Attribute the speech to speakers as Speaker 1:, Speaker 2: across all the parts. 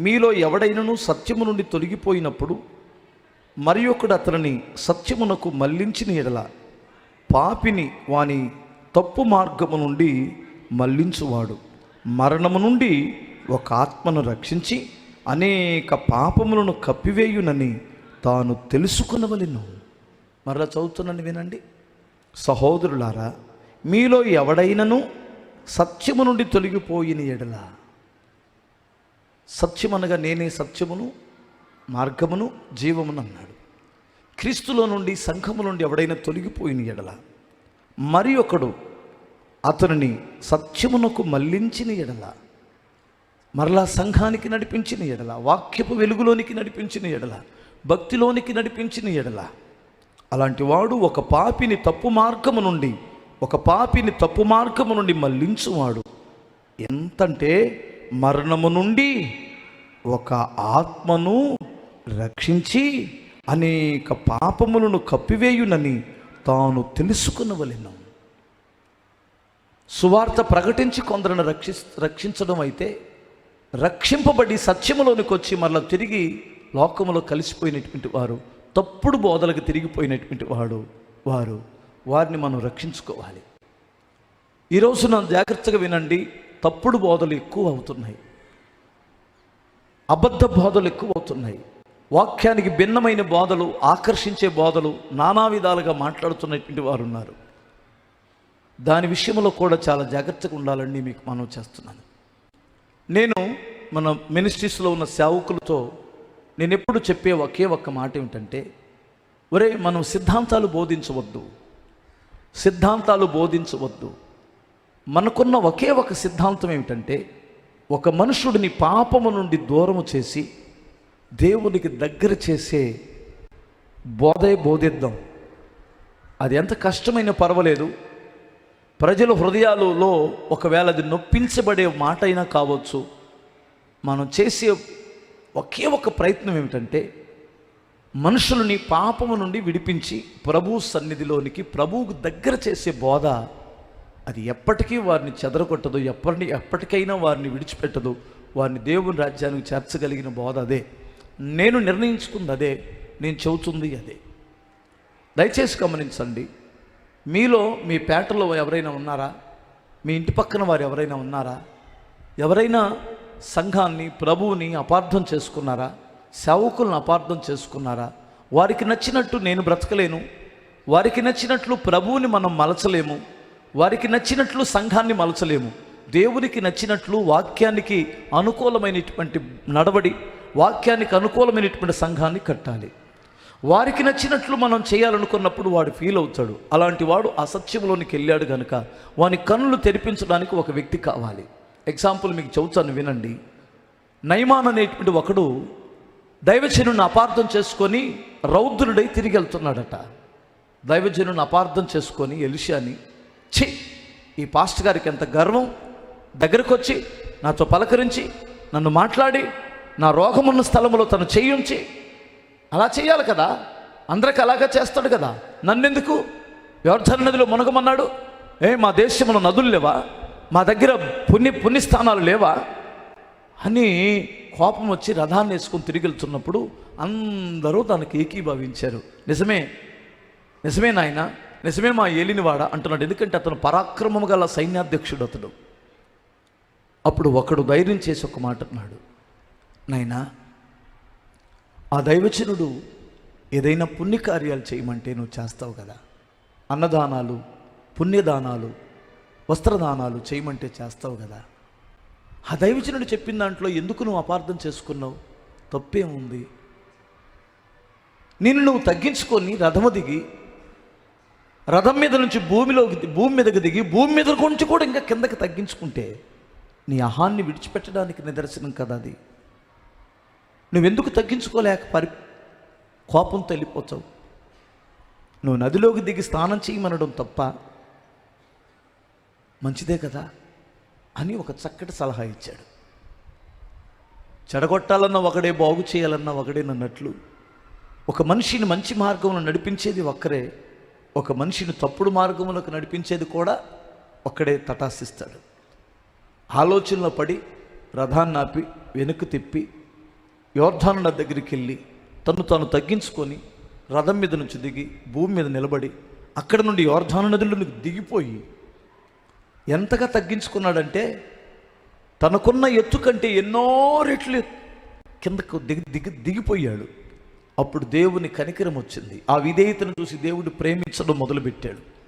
Speaker 1: మీలో ఎవడైనను సత్యము నుండి తొలగిపోయినప్పుడు మరి ఒకడు అతనిని సత్యమునకు మళ్ళించిన ఎడల పాపిని వాని తప్పు మార్గము నుండి మళ్ళించువాడు. మరణము నుండి ఒక ఆత్మను రక్షించి అనేక పాపములను కప్పివేయునని తాను తెలుసుకునవలను. మరలా చదువుతున్నాను వినండి. సహోదరులారా మీలో ఎవడైనను సత్యము నుండి తొలగిపోయిన ఎడలా సత్యమనగా నేనే సత్యమును మార్గమును జీవమును అన్నాడు. క్రీస్తులో నుండి సంఘము నుండి ఎవడైనా తొలగిపోయిన ఎడల మరి ఒకడు అతనిని సత్యమునకు మళ్ళించిన ఎడల మరలా సంఘానికి నడిపించిన ఎడల వాక్యపు వెలుగులోనికి నడిపించిన ఎడల భక్తిలోనికి నడిపించిన ఎడల అలాంటి వాడు ఒక పాపిని తప్పు మార్గము నుండి ఒక పాపిని తప్పు మార్గము నుండి మళ్ళించువాడు. ఎంతంటే మరణము నుండి ఒక ఆత్మను రక్షించి అనేక పాపములను కప్పివేయునని తాను తెలుసుకునవలెను. సువార్త ప్రకటించి కొందరిని రక్షి రక్షించడం అయితే రక్షింపబడి సత్యములోనికి వచ్చి మరలా తిరిగి లోకములో కలిసిపోయినటువంటి వారు తప్పుడు బోధలకు తిరిగిపోయినటువంటి వాడు వారు వారిని మనం రక్షించుకోవాలి. ఈరోజు నన్ను జాగ్రత్తగా వినండి. తప్పుడు బోధలు ఎక్కువ అవుతున్నాయి. అబద్ధ బోధలు ఎక్కువ అవుతున్నాయి. వాక్యానికి భిన్నమైన బోధలు ఆకర్షించే బోధలు నానా విధాలుగా మాట్లాడుతున్నటువంటి వారు ఉన్నారు దాని విషయంలో కూడా చాలా జాగ్రత్తగా ఉండాలని మీకు మనం చేస్తున్నాను. నేను మన మినిస్ట్రీస్లో ఉన్న సేవకులతో నేను ఎప్పుడు చెప్పే ఒకే ఒక్క మాట ఏమిటంటే ఒరే మనం సిద్ధాంతాలు బోధించవద్దు. సిద్ధాంతాలు బోధించవద్దు. మనకున్న ఒకే ఒక సిద్ధాంతం ఏమిటంటే ఒక మనుషుడిని పాపము నుండి దూరము చేసి దేవునికి దగ్గర చేసే బోధే బోధిద్దాం. అది ఎంత కష్టమైన పర్వాలేదు. ప్రజల హృదయాలలో ఒకవేళ అది నొప్పించబడే మాట అయినా కావచ్చు. మనం చేసే ఒకే ఒక ప్రయత్నం ఏమిటంటే మనుషులని పాపము నుండి విడిపించి ప్రభు సన్నిధిలోనికి ప్రభువుకు దగ్గర చేసే బోధ అది ఎప్పటికీ వారిని చెదరగొట్టదు ఎప్పటి ఎప్పటికైనా వారిని విడిచిపెట్టదు. వారిని దేవుని రాజ్యానికి చేర్చగలిగిన బోధ అదే. నేను నిర్ణయించుకుంది అదే నేను చెబుతుంది అదే. దయచేసి గమనించండి. మీలో మీ పేటలో ఎవరైనా ఉన్నారా? మీ ఇంటి పక్కన వారు ఎవరైనా ఉన్నారా? ఎవరైనా సంఘాన్ని ప్రభువుని అపార్థం చేసుకున్నారా? సేవకులను అపార్థం చేసుకున్నారా? వారికి నచ్చినట్టు నేను బ్రతకలేను. వారికి నచ్చినట్లు ప్రభువుని మనం మలచలేము. వారికి నచ్చినట్లు సంఘాన్ని మలచలేము. దేవునికి నచ్చినట్లు వాక్యానికి అనుకూలమైనటువంటి నడవడి వాక్యానికి అనుకూలమైనటువంటి సంఘాన్ని కట్టాలి. వారికి నచ్చినట్లు మనం చేయాలనుకున్నప్పుడు వాడు ఫీల్ అవుతాడు. అలాంటి వాడు అసత్యంలోనికి వెళ్ళాడు కనుక వాని కన్నులు తెరిపించడానికి ఒక వ్యక్తి కావాలి. ఎగ్జాంపుల్ మీకు చెబుతాను వినండి. నైమాన్ అనేటువంటి ఒకడు దైవజనుని అపార్థం చేసుకొని రౌద్రుడై తిరిగి వెళ్తున్నాడట. దైవజనుని అపార్థం చేసుకొని ఎలిషాని ఛీ ఈ పాస్ట్ గారికి ఎంత గర్వం. దగ్గరకు వచ్చి నాతో పలకరించి నన్ను మాట్లాడి నా రోగమున్న స్థలంలో తను చేయించి అలా చేయాలి కదా. అందరికి అలాగే చేస్తాడు కదా. నన్నెందుకు? వ్యర్థ నదిలో మునగమన్నాడు. ఏ మా దేశంలో నదులు లేవా? మా దగ్గర పుణ్య పుణ్యస్థానాలు లేవా? అని కోపం వచ్చి రథాన్ని వేసుకొని తిరిగి వెళ్తున్నప్పుడు అందరూ దానికి ఏకీభవించారు. నిజమే నిజమే నాయనా. నిజమే మా ఏలినవాడ అంటున్నాడు. ఎందుకంటే అతను పరాక్రమము గల సైన్యాధ్యక్షుడు అతడు అప్పుడు ఒకడు ధైర్యం చేసి ఒక మాట అన్నాడు. నాయనా ఆ దైవచనుడు ఏదైనా పుణ్యకార్యాలు చేయమంటే నువ్వు చేస్తావు కదా. అన్నదానాలు పుణ్యదానాలు వస్త్రదానాలు చేయమంటే చేస్తావు కదా. ఆ దైవచనుడు చెప్పిన దాంట్లో ఎందుకు నువ్వు అపార్థం చేసుకున్నావు? తప్పేముంది? నిన్ను నువ్వు తగ్గించుకొని రథము దిగి రథం మీద నుంచి భూమిలోకి ది- భూమి మీదకి దిగి భూమి మీద నుంచి కూడా ఇంకా కిందకి తగ్గించుకుంటే నీ అహాన్ని విడిచిపెట్టడానికి నిదర్శనం కదా అది. నువ్వెందుకు తగ్గించుకోలేక పరి కోపంతో వెళ్ళిపోతావు నువ్వు నదిలోకి దిగి స్నానం చేయమనడం తప్ప మంచిదే కదా అని ఒక చక్కటి సలహా ఇచ్చాడు. చెడగొట్టాలన్న ఒకడే బాగు చేయాలన్న ఒకడే నన్నట్లు. ఒక మనిషిని మంచి మార్గంలో నడిపించేది ఒక్కరే. ఒక మనిషిని తప్పుడు మార్గంలోకి నడిపించేది కూడా ఒక్కడే తటాసిస్తాడు. ఆలోచనలో పడి రథాన్ని ఆపి వెనుక తిప్పి యోర్ధానుల దగ్గరికి వెళ్ళి తను తాను తగ్గించుకొని రథం మీద నుంచి దిగి భూమి మీద నిలబడి అక్కడ నుండి యోర్ధాను నదిలోనికి దిగిపోయి ఎంతగా తగ్గించుకున్నాడంటే తనకున్న ఎత్తు కంటే ఎన్నో రెట్లు కిందకు దిగి దిగి దిగిపోయాడు. అప్పుడు దేవుని కనికరం వచ్చింది. ఆ విధేయతను చూసి దేవుడు ప్రేమించడం మొదలుపెట్టాడు.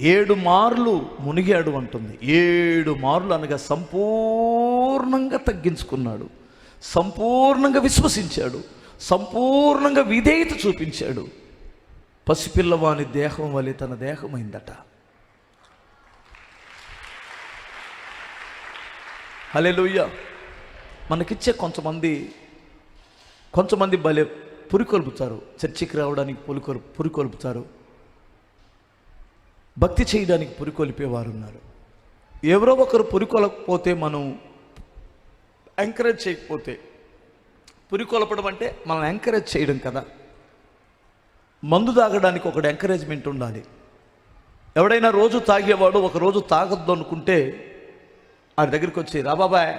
Speaker 1: ఏడు మార్లు మునిగాడు అంటుంది. ఏడు మార్లు అనగా సంపూర్ణంగా తగ్గించుకున్నాడు. సంపూర్ణంగా విశ్వసించాడు. సంపూర్ణంగా విధేయత చూపించాడు. పసిపిల్లవాని దేహం వలె తన దేహమైందట. హలెలుయ్య మనకిచ్చే కొంతమంది కొంతమంది భలే పురికొల్పుతారు. చర్చికి రావడానికి పులికొల్ పురికొల్పుతారు. భక్తి చేయడానికి పురికొల్పేవారు ఉన్నారు. ఎవరో ఒకరు పురికొలకపోతే మనం ఎంకరేజ్ చేయకపోతే పురికొల్పడం అంటే మనం ఎంకరేజ్ చేయడం కదా. మందు తాగడానికి ఒకటి ఎంకరేజ్మెంట్ ఉండాలి. ఎవడైనా రోజు తాగేవాడు ఒక రోజు అనుకుంటే ఆ దగ్గరికి వచ్చి రా బాబాయ్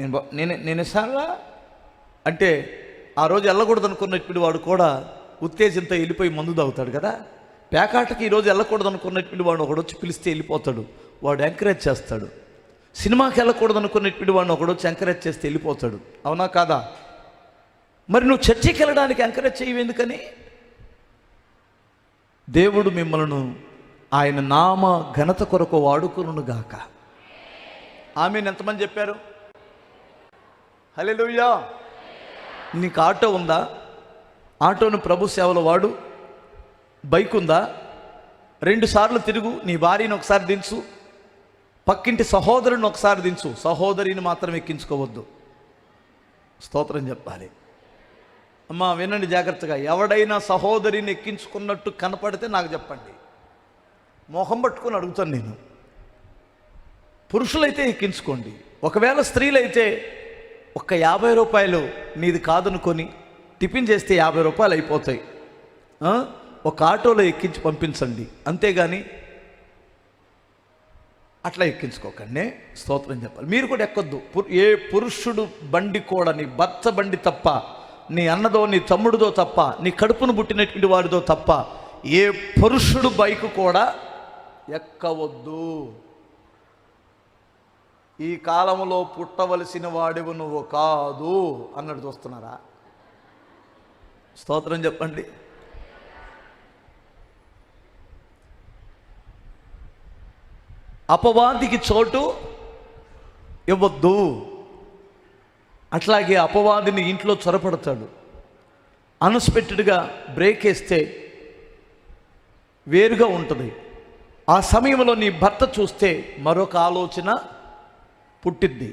Speaker 1: నేను నేనే నేను నేను అంటే ఆ రోజు వెళ్ళకూడదు అనుకున్నటువంటి వాడు కూడా ఉత్తేజంతో వెళ్ళిపోయి మందు తాగుతాడు కదా? పేకాటకి ఈరోజు వెళ్ళకూడదు అనుకున్నటువంటి వాడు ఒకడు వచ్చి పిలిస్తే వెళ్ళిపోతాడు. వాడు ఎంకరేజ్ చేస్తాడు. సినిమాకి వెళ్ళకూడదు అనుకున్నటువంటి వాడిని ఒకడు వచ్చి ఎంకరేజ్ చేస్తే వెళ్ళిపోతాడు. అవునా కాదా? మరి నువ్వు చర్చికి వెళ్ళడానికి ఎంకరేజ్ చేయవు ఎందుకని? దేవుడు మిమ్మల్ని ఆయన నామ ఘనత కొరకు వాడుకును గాక. ఆమెను. ఎంతమంది చెప్పారు? హల్లెలూయా. నీకు ఆటో ఉందా? ఆటోను ప్రభు సేవలో వాడు. బైక్ ఉందా? రెండు సార్లు తిరుగు నీ భార్యను ఒకసారి దించు. పక్కింటి సహోదరుని ఒకసారి దించు. సహోదరిని మాత్రం ఎక్కించుకోవద్దు. స్తోత్రం చెప్పాలి. అమ్మా వినండి జాగ్రత్తగా. ఎవడైనా సహోదరిని ఎక్కించుకున్నట్టు కనపడితే నాకు చెప్పండి. మొహం పట్టుకొని అడుగుతాను నేను. పురుషులైతే ఎక్కించుకోండి. ఒకవేళ స్త్రీలైతే ఒక్క యాభై రూపాయలు నీది కాదనుకొని టిఫిన్ చేస్తే యాభై రూపాయలు అయిపోతాయి. ఒక ఆటోలో ఎక్కించి పంపించండి. అంతేగాని అట్లా ఎక్కించుకోకండి. స్తోత్రం చెప్పాలి. మీరు కూడా ఎక్కొద్దు. ఏ పురుషుడు బండి కూడా నీ భర్త బండి తప్ప నీ అన్నదో నీ తమ్ముడిదో తప్ప నీ కడుపును పుట్టినటువంటి వాడిదో తప్ప ఏ పురుషుడు బైక్ కూడా ఎక్కవద్దు. ఈ కాలంలో పుట్టవలసిన వాడివు నువ్వు కాదు అన్నట్టు చూస్తున్నారా? స్తోత్రం చెప్పండి. అపవాదికి చోటు ఇవ్వద్దు. అట్లాగే అపవాదిని ఇంట్లో చొరపడతాడు. అన్ఎక్స్పెక్టెడ్గా బ్రేక్ వేస్తే వేరుగా ఉంటుంది. ఆ సమయంలో నీ భర్త చూస్తే మరొక ఆలోచన పుట్టిద్ది.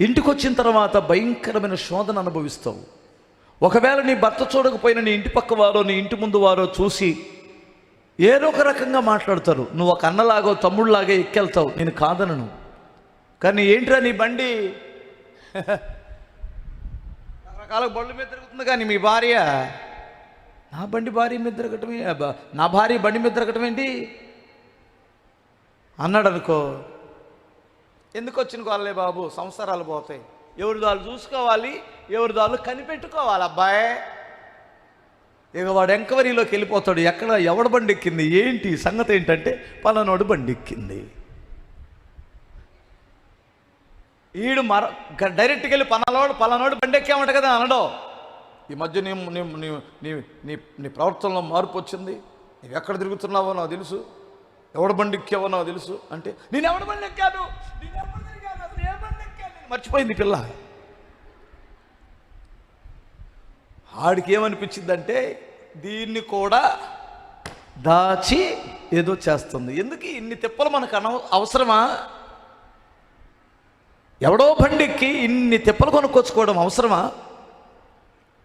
Speaker 1: ఇంటికి వచ్చిన తర్వాత భయంకరమైన శోధన అనుభవిస్తావు. ఒకవేళ నీ భర్త చూడకపోయినా నీ ఇంటి పక్క వారో నీ ఇంటి ముందు వారో చూసి ఏదో ఒక రకంగా మాట్లాడతారు. నువ్వు ఒక అన్నలాగో తమ్ముళ్ళలాగే ఎక్కెళ్తావు. నేను కాదనను. కానీ ఏంట్రా నీ బండి? రకరకాల బళ్ళు మీద తిరుగుతుంది కానీ మీ భార్య? నా బండి భార్య మీద తిరగటమే నా భార్య బండి మీద తిరగటం ఏంటి అన్నాడు అనుకో ఎందుకు వచ్చిన వాళ్ళే బాబు? సంవత్సరాలు పోతాయి. ఎవరి దాళ్ళు చూసుకోవాలి ఎవరి దాళ్ళు కనిపెట్టుకోవాలి అబ్బాయే. ఇక వాడు ఎంక్వైరీలోకి వెళ్ళిపోతాడు. ఎక్కడ? ఎవడ బండి ఎక్కింది ఏంటి? సంగతి ఏంటంటే పలానోడు బండి ఎక్కింది ఈడు మర డైరెక్ట్కి డైరెక్ట్గా వెళ్ళి పలానోడు పలానోడు బండి ఎక్కామంట కదా అనడో. ఈ మధ్య నీ నీ నీ నీ నీ నీ ప్రవర్తనలో మార్పు వచ్చింది. నువ్వు ఎక్కడ తిరుగుతున్నావో నాకు తెలుసు. ఎవడ బండి ఎక్కావో నాకు తెలుసు. అంటే నేను ఎవడ బండి ఎక్కాను? నేను బండి ఎక్కాను? మర్చిపోయింది పిల్ల. ఆడికి ఏమనిపించిందంటే దీన్ని కూడా దాచి ఏదో చేస్తుంది. ఎందుకు ఇన్ని తిప్పలు మనకు అనవ అవసరమా? ఎవడో బండికి ఇన్ని తిప్పలు కొనుక్కొచ్చుకోవడం అవసరమా?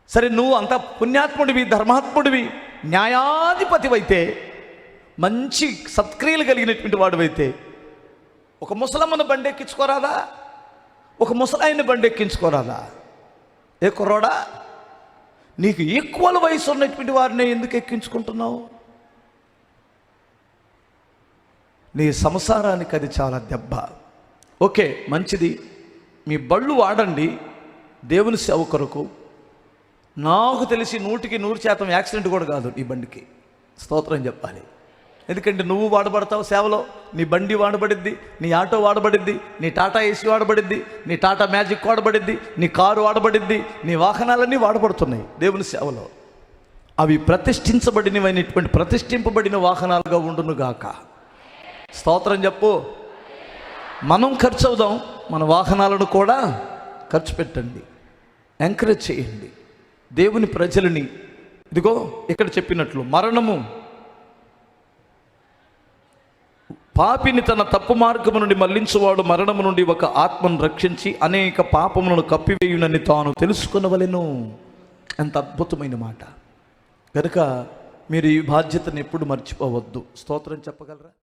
Speaker 1: సరే నువ్వు అంత పుణ్యాత్ముడివి ధర్మాత్ముడివి న్యాయాధిపతివైతే మంచి సత్క్రియలు కలిగినటువంటి వాడివైతే ఒక ముసలమ్మను బండి ఎక్కించుకోరాదా ఒక ముసలాయిని బండి ఎక్కించుకోరాదా ఏ కుర్రోడా? నీకు ఈక్వల్ వయసు ఉన్నటువంటి వారిని ఎందుకు ఎక్కించుకుంటున్నావు? నీ సంసారానికి అది చాలా దెబ్బ. ఓకే మంచిది. మీ బళ్ళు వాడండి. దేవుని సేవ కొరకు. నాకు తెలిసి నూటికి నూరు శాతం యాక్సిడెంట్ కూడా కాదు ఈ బండికి. స్తోత్రం చెప్పాలి. ఎందుకంటే నువ్వు వాడబడతావు సేవలో నీ బండి వాడబడిద్ది నీ ఆటో వాడబడిద్ది నీ టాటా ఏసీ వాడబడిద్ది నీ టాటా మ్యాజిక్ వాడబడిద్ది నీ కారు వాడబడిద్ది నీ వాహనాలన్నీ వాడబడుతున్నాయి దేవుని సేవలో. అవి ప్రతిష్ఠించబడినవైనటువంటి ప్రతిష్ఠింపబడిన వాహనాలుగా ఉండునుగాక స్తోత్రం చెప్పు. మనం ఖర్చు అవుదాం మన వాహనాలను కూడా ఖర్చు పెట్టండి ఎంకరేజ్ చేయండి. దేవుని ప్రజలని ఇదిగో ఇక్కడ చెప్పినట్లు మరణము పాపిని తన తప్పు మార్గము నుండి మళ్ళించువాడు మరణము నుండి ఒక ఆత్మను రక్షించి అనేక పాపములను కప్పివేయునని తాను తెలుసుకునవలెను. ఎంత అద్భుతమైన మాట. కనుక మీరు ఈ బాధ్యతను ఎప్పుడు మర్చిపోవద్దు. స్తోత్రం చెప్పగలరా?